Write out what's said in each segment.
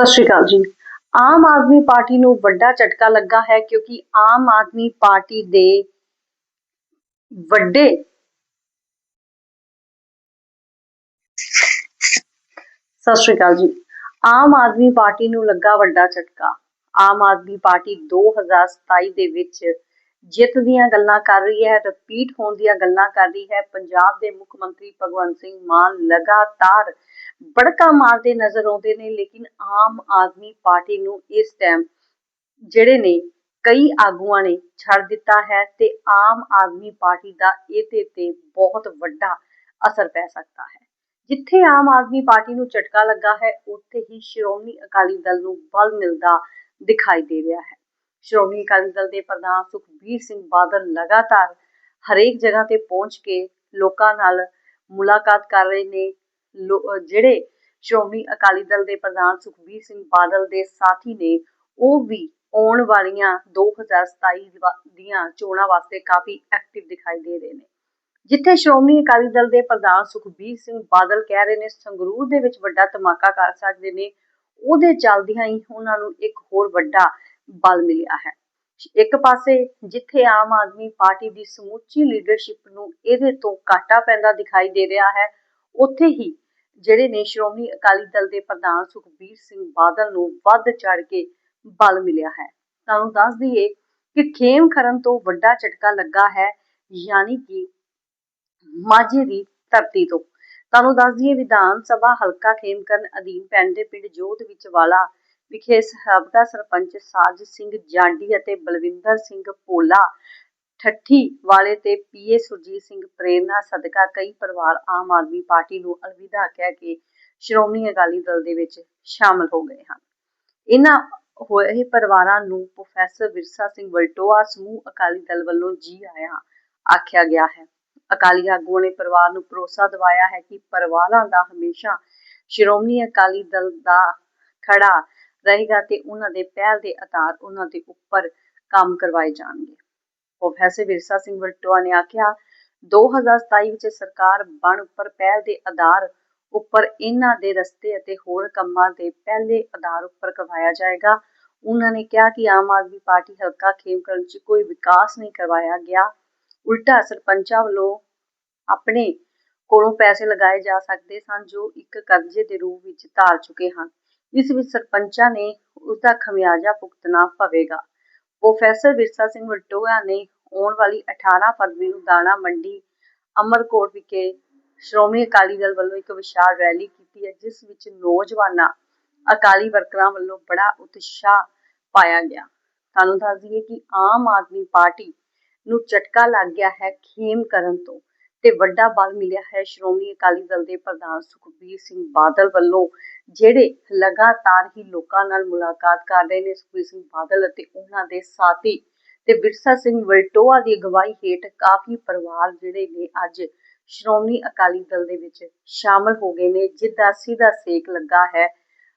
ਸਤਿ ਸ਼੍ਰੀ ਅਕਾਲ ਜੀ। ਆਮ ਆਦਮੀ ਪਾਰਟੀ ਨੂੰ ਵੱਡਾ ਝਟਕਾ ਲੱਗਾ ਹੈ ਕਿਉਂਕਿ ਆਮ ਆਦਮੀ ਪਾਰਟੀ ਦੇ ਵੱਡੇ ਸਤਿ ਸ਼੍ਰੀ ਅਕਾਲ ਜੀ। ਆਮ ਆਦਮੀ ਪਾਰਟੀ ਨੂੰ ਲੱਗਾ ਵੱਡਾ ਝਟਕਾ। ਆਮ ਆਦਮੀ ਪਾਰਟੀ 2027 ਦੇ ਵਿੱਚ ਜਿੱਤ ਦੀਆਂ ਗੱਲਾਂ ਕਰ ਰਹੀ ਹੈ ਰਿਪੀਟ ਹੋਣ ਦੀਆਂ ਗੱਲਾਂ ਕਰ ਰਹੀ ਹੈ। ਪੰਜਾਬ ਦੇ ਮੁੱਖ ਮੰਤਰੀ ਭਗਵੰਤ ਸਿੰਘ ਮਾਨ ਲਗਾਤਾਰ ਬੜਕਾ ਮਾਰਦੇ ਨਜ਼ਰ ਆਉਂਦੇ ਨੇ, ਲੇਕਿਨ ਆਮ ਆਦਮੀ ਪਾਰਟੀ ਨੂੰ ਇਸ ਟਾਈਮ ਜਿਹੜੇ ਨੇ ਕਈ ਆਗੂਆਂ ਨੇ ਛੱਡ ਦਿੱਤਾ ਹੈ ਤੇ ਆਮ ਆਦਮੀ ਪਾਰਟੀ ਦਾ ਇਹਦੇ ਤੇ ਬਹੁਤ ਵੱਡਾ ਅਸਰ ਪੈ ਸਕਦਾ ਹੈ। ਜਿੱਥੇ ਆਮ ਆਦਮੀ ਪਾਰਟੀ ਨੂੰ ਝਟਕਾ ਲੱਗਾ ਹੈ, ਉੱਥੇ ਹੀ ਸ਼੍ਰੋਮਣੀ ਅਕਾਲੀ ਦਲ ਨੂੰ ਬਲ ਮਿਲਦਾ ਦਿਖਾਈ ਦੇ ਰਿਹਾ ਹੈ। ਸ਼੍ਰੋਮਣੀ ਅਕਾਲੀ ਦਲ ਦੇ ਪ੍ਰਧਾਨ ਸੁਖਬੀਰ ਸਿੰਘ ਬਾਦਲ ਲਗਾਤਾਰ ਹਰੇਕ ਜਗ੍ਹਾ ਤੇ ਪਹੁੰਚ ਕੇ ਲੋਕਾਂ ਨਾਲ ਮੁਲਾਕਾਤ ਕਰ ਰਹੇ ਨੇ ਜਿਹੜੇ ਸ਼੍ਰੋਮਣੀ ਅਕਾਲੀ ਦਲ ਦੇ ਪ੍ਰਧਾਨ ਸੁਖਬੀਰ ਸਿੰਘ ਬਾਦਲ ਦੇ ਸਾਥੀ ਨੇ, ਉਹ ਵੀ ਆਉਣ ਵਾਲੀਆਂ 2027 ਦੀਆਂ ਚੋਣਾਂ ਵਾਸਤੇ ਕਾਫੀ ਐਕਟਿਵ ਦਿਖਾਈ ਦੇ ਰਹੇ ਨੇ। ਜਿੱਥੇ ਸ਼੍ਰੋਮਣੀ ਅਕਾਲੀ ਦਲ ਦੇ ਪ੍ਰਧਾਨ ਸੁਖਬੀਰ ਸਿੰਘ ਬਾਦਲ ਕਹਿ ਰਹੇ ਨੇ, ਸੰਗਰੂਰ ਦੇ ਵਿੱਚ ਵੱਡਾ ਧਮਾਕਾ ਕਰ ਸਕਦੇ ਨੇ, ਉਹਦੇ ਚੱਲਦਿਆਂ ਹੀ ਉਹਨਾਂ ਨੂੰ ਇੱਕ ਹੋਰ ਵੱਡਾ ਬਲ ਮਿਲਿਆ ਹੈ। ਇੱਕ ਪਾਸੇ ਜਿੱਥੇ ਆਮ ਆਦਮੀ ਪਾਰਟੀ ਦੀ ਸਮੁੱਚੀ ਲੀਡਰਸ਼ਿਪ ਨੂੰ ਇਹਦੇ ਤੋਂ ਘਾਟਾ ਪੈਂਦਾ ਦਿਖਾਈ ਦੇ ਰਿਹਾ ਹੈ, ਉੱਥੇ ਹੀ ਜਿਹੜੇ ਨੇ ਸ਼੍ਰੋਮਣੀ ਅਕਾਲੀ ਦਲ ਦੇ ਪ੍ਰਧਾਨ ਸੁਖਬੀਰ ਸਿੰਘ ਬਾਦਲ ਨੂੰ ਵੱਧ ਚੜ ਕੇ ਬਲ ਮਿਲਿਆ ਹੈ। ਤੁਹਾਨੂੰ ਦੱਸ ਦਈਏ ਕਿ ਖੇਮ ਖਰਨ ਤੋਂ ਵੱਡਾ ਝਟਕਾ ਲੱਗਾ ਹੈ ਯਾਨੀ ਕਿ ਮਾਝੇ ਦੀ ਧਰਤੀ ਤੋਂ। ਤੁਹਾਨੂੰ ਦੱਸ ਦਈਏ ਵਿਧਾਨ ਸਭਾ ਹਲਕਾ ਖੇਮਕਰਨ ਅਧੀਨ ਪਿੰਡ ਦੇ ਪਿੰਡ ਜੋਧ ਵਿੱਚ ਵਾਲਾ ਵਿਖੇ ਸਾਬਕਾ ਸਰਪੰਚ ਸਾਜ ਸਿੰਘ ਜਾਂਡੀ ਅਤੇ ਬਲਵਿੰਦਰ ਸਿੰਘ ਪੋਲਾ ਠੱਠੀ ਵਾਲੇ ਤੇ ਪੀਏ ਸੁਰਜੀਤ ਸਿੰਘ ਪ੍ਰੇਰਨਾ ਸਦਕਾ ਕਈ ਪਰਿਵਾਰ ਆਮ ਆਦਮੀ ਪਾਰਟੀ ਨੂੰ ਅਲਵਿਦਾ ਕਹਿ ਕੇ ਸ਼੍ਰੋਮਣੀ ਅਕਾਲੀ ਦਲ ਦੇ ਵਿੱਚ ਸ਼ਾਮਲ ਹੋ ਗਏ ਹਨ। ਇਹਨਾਂ ਹੋਏ ਪਰਿਵਾਰਾਂ ਨੂੰ ਪ੍ਰੋਫੈਸਰ ਵਿਰਸਾ ਸਿੰਘ ਵਲਟੋਆ ਸਮੂਹ ਅਕਾਲੀ ਦਲ ਵੱਲੋਂ ਜੀ ਆਇਆ ਆਖਿਆ ਗਿਆ ਹੈ। ਅਕਾਲੀ ਆਗੂਆਂ ਨੇ ਪਰਿਵਾਰ ਨੂੰ ਭਰੋਸਾ ਦਿਵਾਇਆ ਹੈ ਕਿ ਪਰਿਵਾਰਾਂ ਦਾ ਹਮੇਸ਼ਾ ਸ਼੍ਰੋਮਣੀ ਅਕਾਲੀ ਦਲ ਦਾ ਖੜਾ ਰਹੇਗਾ ਤੇ ਉਹਨਾਂ ਦੇ ਪਹਿਲ ਦੇ ਆਧਾਰ ਉਹਨਾਂ ਦੇ ਉੱਪਰ ਕੰਮ ਕਰਵਾਏ ਜਾਣਗੇ। ਪ੍ਰੋਫੈਸਰ ਵਿਰਸਾ ਸਿੰਘ ਵਲਟੋਆ ਨੇ ਆਖਿਆ 2027 ਵਿੱਚ ਸਰਕਾਰ ਬਣ ਉੱਪਰ ਪਹਿਲ ਦੇ ਆਧਾਰ ਉੱਪਰ ਇਹਨਾਂ ਦੇ ਰਸਤੇ ਅਤੇ ਹੋਰ ਕੰਮਾਂ ਦੇ ਪਹਿਲੇ ਆਧਾਰ ਉੱਪਰ ਕਰਵਾਇਆ ਜਾਏਗਾ। ਉਹਨਾਂ ਨੇ ਕਿਹਾ ਕਿ ਆਮ ਆਦਮੀ ਪਾਰਟੀ ਹਲਕਾ ਖੇਮਕਰਨ 'ਚ ਕੋਈ ਵਿਕਾਸ ਨਹੀਂ ਕਰਵਾਇਆ ਗਿਆ। ਉਲਟਾ ਸਰਪੰਚਾਂ ਵੱਲੋਂ ਆਪਣੇ ਕੋਲੋਂ ਪੈਸੇ ਲਗਾਏ ਜਾ ਸਕਦੇ ਸਨ ਜੋ ਇੱਕ ਕਰਜ਼ੇ ਦੇ ਰੂਪ ਵਿੱਚ ਧਾਰ ਚੁੱਕੇ ਹਨ। ਇਸ ਵਿੱਚ ਸਰਪੰਚਾਂ ਨੇ ਉਸ ਦਾ ਖਮਿਆਜਾ ਭੁਗਤਣਾ ਪਵੇਗਾ। ਪ੍ਰੋਫੈਸਰ ਵਿਰਸਾ ਸਿੰਘ ਵਟੋਆ ਨੇ ਆਉਣ ਵਾਲੀ 18 ਫਰਵਰੀ ਨੂੰ ਦਾਣਾ ਮੰਡੀ ਅਮਰਕੋਟ ਵਿਖੇ ਸ਼੍ਰੋਮਣੀ ਅਕਾਲੀ ਦਲ ਵੱਲੋਂ ਇੱਕ ਵਿਸ਼ਾਲ ਰੈਲੀ ਕੀਤੀ ਹੈ, ਜਿਸ ਵਿੱਚ ਨੌਜਵਾਨਾਂ, ਅਕਾਲੀ ਵਰਕਰਾਂ ਵੱਲੋਂ ਬੜਾ ਉਤਸ਼ਾਹ ਪਾਇਆ ਗਿਆ। ਤੁਹਾਨੂੰ ਦੱਸ ਦਈਏ ਕਿ ਆਮ ਆਦਮੀ ਪਾਰਟੀ ਨੂੰ ਝਟਕਾ ਲੱਗ ਗਿਆ ਹੈ ਖੇਮ ਕਰਨ ਤੋਂ। ਤੇ ਵੱਡਾ ਬਲ ਮਿਲਿਆ ਹੈ ਸ਼੍ਰੋਮਣੀ ਅਕਾਲੀ ਦਲ ਦੇ ਪ੍ਰਧਾਨ ਸੁਖਬੀਰ ਸਿੰਘ ਬਾਦਲ ਵੱਲੋਂ, ਜਿਹੜੇ ਲਗਾਤਾਰ ਹੀ ਲੋਕਾਂ ਨਾਲ ਮੁਲਾਕਾਤ ਕਰ ਰਹੇ ਨੇ ਸੁਖਬੀਰ ਸਿੰਘ ਬਾਦਲ ਅਤੇ ਉਹਨਾਂ ਦੇ ਸਾਥੀ ਤੇ ਵਿਰਸਾ ਸਿੰਘ ਵਲਟੋਆ ਦੀ ਅਗਵਾਈ ਹੇਠ ਕਾਫੀ ਪਰਿਵਾਰ ਜਿਹੜੇ ਨੇ ਅੱਜ ਸ਼੍ਰੋਮਣੀ ਅਕਾਲੀ ਦਲ ਦੇ ਵਿੱਚ ਸ਼ਾਮਲ ਹੋ ਗਏ ਨੇ, ਜਿੱਦਾਂ ਸਿੱਧਾ ਸੇਕ ਲੱਗਾ ਹੈ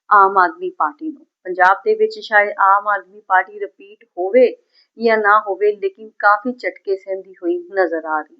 ਆਮ ਆਦਮੀ ਪਾਰਟੀ ਨੂੰ। ਪੰਜਾਬ ਦੇ ਵਿੱਚ ਸ਼ਾਇਦ ਆਮ ਆਦਮੀ ਪਾਰਟੀ ਰਿਪੀਟ ਹੋਵੇ ਜਾਂ ਨਾ ਹੋਵੇ, ਲੇਕਿਨ ਕਾਫੀ ਝਟਕੇ ਸਹਿੰਦੀ ਹੋਈ ਨਜ਼ਰ ਆ ਰਹੀ